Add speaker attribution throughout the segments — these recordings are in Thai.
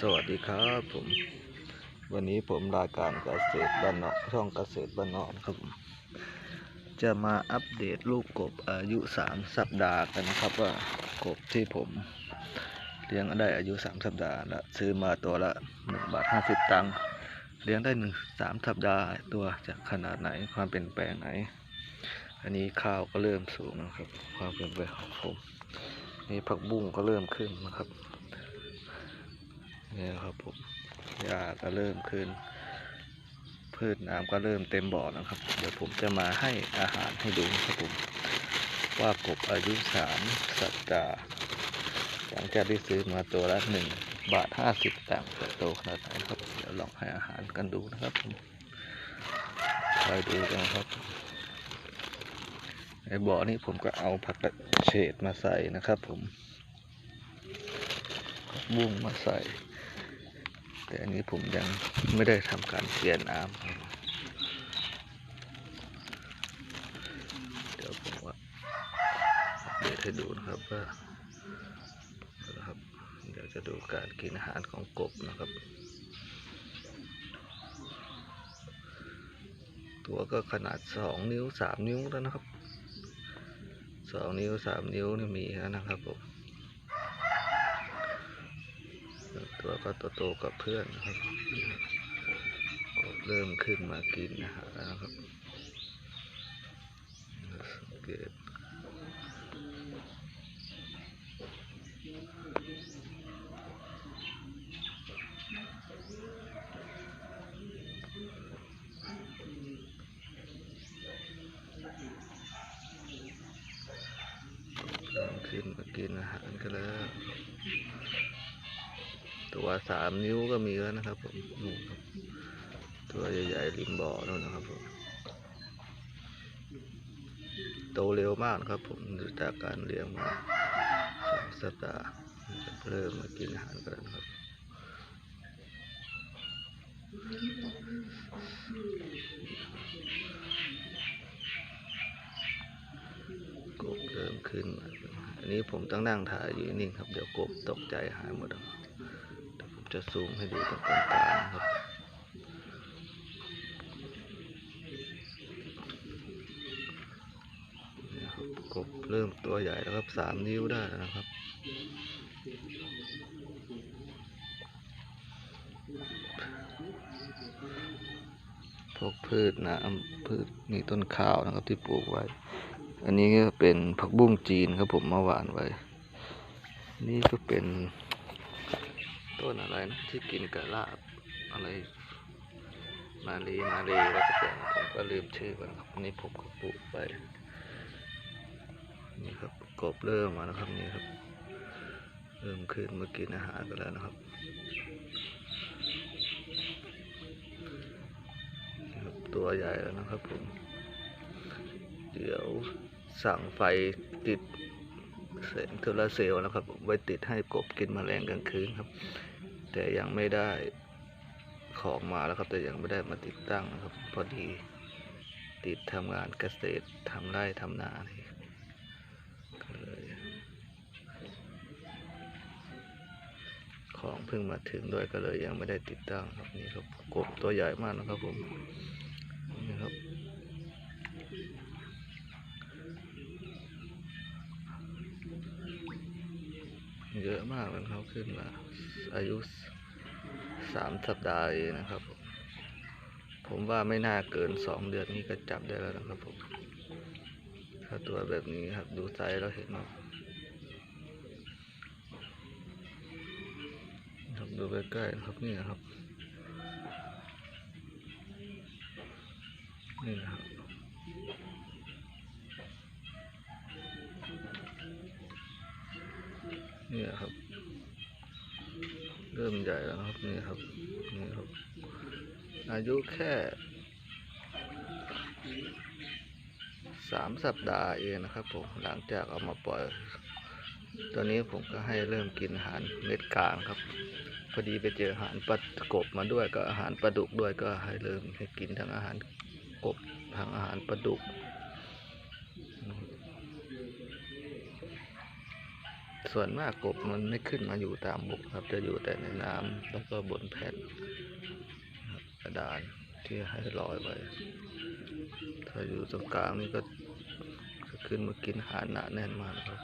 Speaker 1: สวัสดีครับผม วันนี้ผมรายการเกษตรบ้านนอกช่องเกษตรบ้านนอกครับผมจะมาอัปเดตลูกกบอายุสามสัปดาห์กันนะครับว่ากบที่ผมเลี้ยงได้อายุสามสัปดาห์และซื้อมาตัวละหนึ่งบาทห้าสิบตังค์เลี้ยงได้หนึ่งสามสัปดาห์ตัวจะขนาดไหนความเป็นแปลงไหน อันนี้ข้าวก็เริ่มสูงนะครับ ความเป็นไปลงของผมนี่ผักบุ้งก็เริ่มขึ้นนะครับ นี่นะครับผมหญ้าก็เริ่มขึ้น พืชน้ำก็เริ่มเต็มบ่อแล้วครับ เดี๋ยวผมจะมาให้อาหารให้ดูครับผม ว่ากบอายุสามสัปดาห์หลังจากที่ซื้อมาตัวละหนึ่งบาทห้าสิบตังค์จะโตขนาดไหนครับ เดี๋ยวลองให้อาหารกันดูนะครับผมคอยดูกันครับในบ่อนี้ผมก็เอาผักกระเฉดมาใส่นะครับผมบุ้งมาใส่ แต่อันนี้ผมยังไม่ได้ทำการเปลี่ยนน้ำเดี๋ยวผมว่าอัปเดตให้ดูนะครับว่านะครับ เดี๋ยวจะดูการกินอาหารของกบนะครับ ตัวก็ขนาดสองนิ้วสามนิ้วแล้วนะครับสองนิ้วสามนิ้วนี่มีแล้วนะครับผม ตัวก็โตๆกับเพื่อนนะครับก็เริ่มขึ้นมากินอาหารแล้วครับสังเกตเริ่มขึ้นมากินอาหารกันแล้ว ตัวสามนิ้วก็มีแล้วนะครับผมนู่นครับตัวใหญ่ๆริมบ่อนู่นนะครับผมโตเร็วมากครับผมจากการเลี้ยงมาสองสัปดาห์เริ่มมากินอาหารกันครับกบเริ่มขึ้นมาอันนี้ผมต้องนั่งถ่ายอยู่นิ่งครับ เดี๋ยวกบตกใจหายหมดครับเดี๋ยว จะซูมให้ดูตรงกลางๆครับครับ กบเริ่มตัวใหญ่แล้วครับสามนิ้วได้แล้วนะครับพวกพืชน้ำพืชนี่ต้นข้าวนะครับที่ปลูกไว้ อันนี้ก็เป็นผักบุ้งจีนครับผมมาหวานไว้ นี่ก็เป็น ต้นอะไรนะที่กินกับลาบอะไร มาลีมาลีอะไรสักอย่างผมก็ลืมชื่อไปครับนนี้ผมก็ปลูกไป นี่ครับกบเริ่มมาแล้วครับนี่ครับ เริ่มขึ้นมากินอาหารกันแล้วนะครับนี่ครับ ตัวใหญ่แล้วนะครับผม เดี๋ยวสั่งไฟติดแสงโซลาร์เซลล์นะครับ ไว้ติดให้กบกินแมลงกลางคืนครับ แต่ยังไม่ได้ของมาแล้วครับแต่ยังไม่ได้มาติดตั้งนะครับ พอดีติดทำงานเกษตรทำไร่ทำนานี่ก็เลยของเพิ่งมาถึงด้วยก็เลยยังไม่ได้ติดตั้งครับนี่ครับกบตัวใหญ่มากนะครับผมนี่ครับ เยอะมากเลยเขาขึ้นมา อายุสามสัปดาห์เองนะครับผมผมว่าไม่น่าเกินสองเดือนนี้ก็จับได้แล้วนะครับผมถ้าตัวแบบนี้ครับดูไซส์แล้วเห็นว่าครับดูใกล้ๆนะครับนี่นะครับนี่นะครับ ริ่มใหญ่แล้วนะครับนี่ครับนี่ครับ อายุแค่สามสัปดาห์เองนะครับผมหลังจากเอามาปล่อย ตอนนี้ผมก็ให้เริ่มกินอาหารเม็ดกลางครับ พอดีไปเจออาหารปลากบมาด้วยก็อาหารปลาดุกด้วยก็ให้เริ่มให้กินทั้งอาหารกบทั้งอาหารปลาดุก ส่วนมากกบมันไม่ขึ้นมาอยู่ตามบกครับ จะอยู่แต่ในน้ำแล้วก็บนแผ่นกระดานที่ให้ลอยไว้ ถ้าอยู่ตรงกลางนี่ก็จะขึ้นมากินอาหารหนาแน่นมากครับ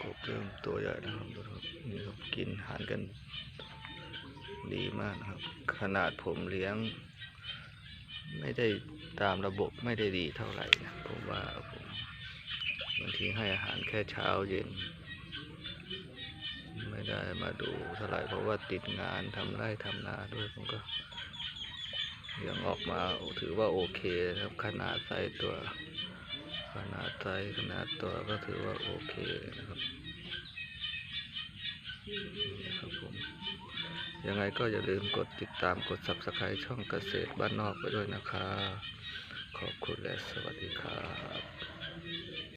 Speaker 1: กบเริ่มตัวใหญ่นะครับดูครับนี่ครับกินอาหารกันดีมากนะครับ ขนาดผมเลี้ยง ไม่ได้ตามระบบไม่ได้ดีเท่าไหร่นะผมว่าผม บางทีให้อาหารแค่เช้าเย็น ไม่ได้มาดูเท่าไหร่เพราะว่าติดงานทำไร่ทำนาด้วยผมก็ ยังออกมาถือว่าโอเคนะครับขนาดไซส์ตัวขนาดไซส์ขนาดตัวก็ถือว่าโอเคนะครับนี่ครับผมยังไงก็อย่าลืมกดติดตามกด subscribe ช่องเกษตรบ้านนอกไปด้วยนะครับขอบคุณและสวัสดีครับ